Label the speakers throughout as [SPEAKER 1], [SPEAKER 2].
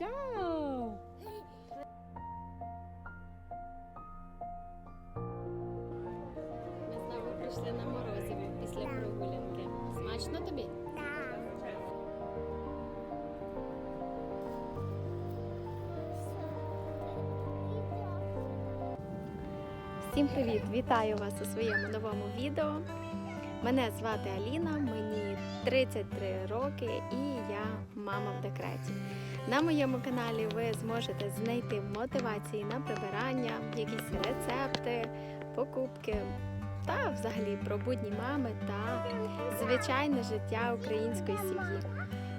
[SPEAKER 1] Чао!
[SPEAKER 2] Ми знову прийшли на морозиво після прогулянки. Смачно тобі? Всім привіт! Вітаю вас у своєму новому відео. Мене звати Аліна, мені 33 роки і я мама в декреті. На моєму каналі ви зможете знайти мотивації на прибирання, якісь рецепти, покупки та взагалі про будні мами та звичайне життя української сім'ї.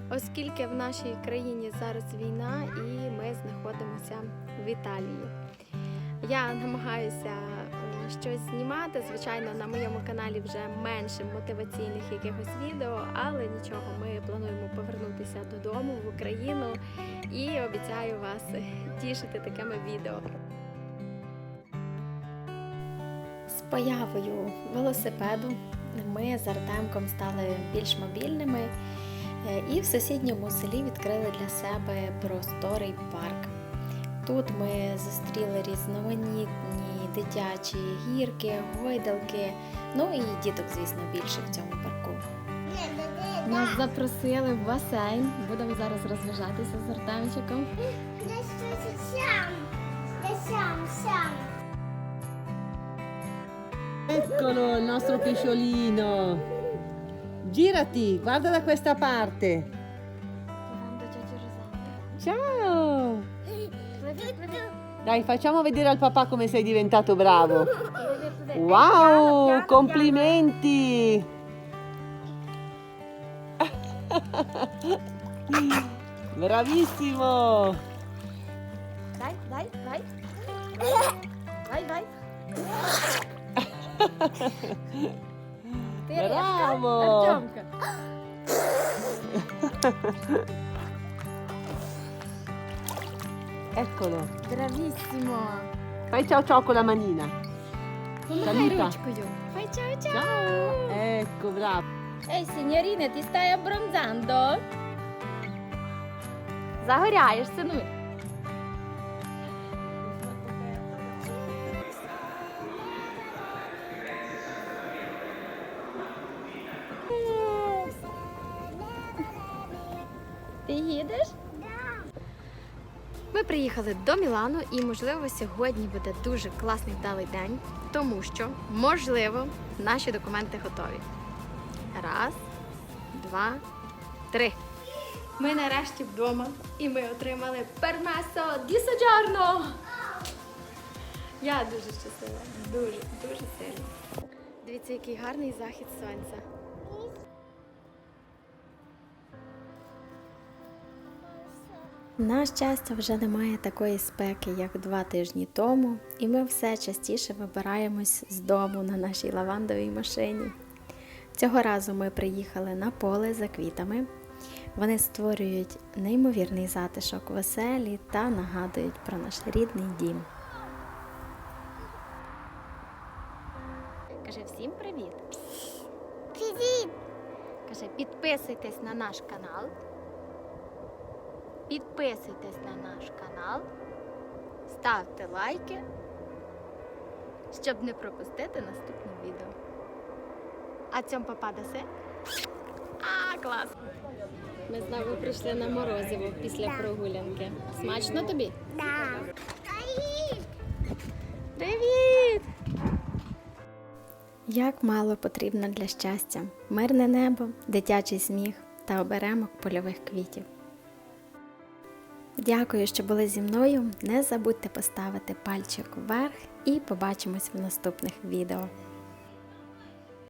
[SPEAKER 2] Оскільки в нашій країні зараз війна і ми знаходимося в Італії. Я намагаюся щось знімати. Звичайно, на моєму каналі вже менше мотиваційних якихось відео, але нічого, ми плануємо повернутися додому в Україну і обіцяю вас тішити такими відео. З появою велосипеду ми з Артемком стали більш мобільними е, і в сусідньому селі відкрили для себе просторий парк. Тут ми зустріли різноманітні дитячі гірки, гойдалки, ну і діток, звісно, більше в цьому парку. Нас запросили в басейн. Будемо зараз розважатися з Артемчиком.
[SPEAKER 1] Eccolo il nostro pesciolino. Girati, guarda da questa parte. Ciao! Dai, facciamo vedere al papà come sei diventato bravo. Wow, piano, piano, complimenti! Piano.
[SPEAKER 2] Bravissimo! Dai, dai, vai. Vai, vai.
[SPEAKER 1] Bravo!
[SPEAKER 2] Bravo.
[SPEAKER 1] Eccolo.
[SPEAKER 2] Бравіссимо.
[SPEAKER 1] Fai ciao ciao con la manina.
[SPEAKER 2] Помахай
[SPEAKER 1] Saluta.
[SPEAKER 2] ручкою. Фай чао чао.
[SPEAKER 1] Ciao! Ecco, bravo.
[SPEAKER 2] Ей, signorina, ti stai abbronzando? Загоряєш, сину. Ти їдеш? Ми приїхали до Мілану і, можливо, сьогодні буде дуже класний вдалий день, тому що, можливо, наші документи готові. Раз, два, три. Ми нарешті вдома і ми отримали пермесо ді. Я дуже щаслива. Дуже, дуже сильно. Дивіться, який гарний захід сонця. На щастя, вже немає такої спеки, як два тижні тому, і ми все частіше вибираємось з дому на нашій лавандовій машині. Цього разу ми приїхали на поле за квітами. Вони створюють неймовірний затишок в оселі та нагадують про наш рідний дім. Каже всім привіт!
[SPEAKER 3] Привіт!
[SPEAKER 2] Каже, підписуйтесь на наш канал. Підписуйтесь на наш канал, ставте лайки, щоб не пропустити наступне відео. А цьом папа даси? А, клас! Ми знову прийшли на морозиво після прогулянки. Смачно тобі?
[SPEAKER 3] Да. Привіт!
[SPEAKER 2] Привіт! Як мало потрібно для щастя, мирне небо, дитячий сміх та оберемок польових квітів. Дякую, що були зі мною. Не забудьте поставити пальчик вверх і побачимось в наступних відео.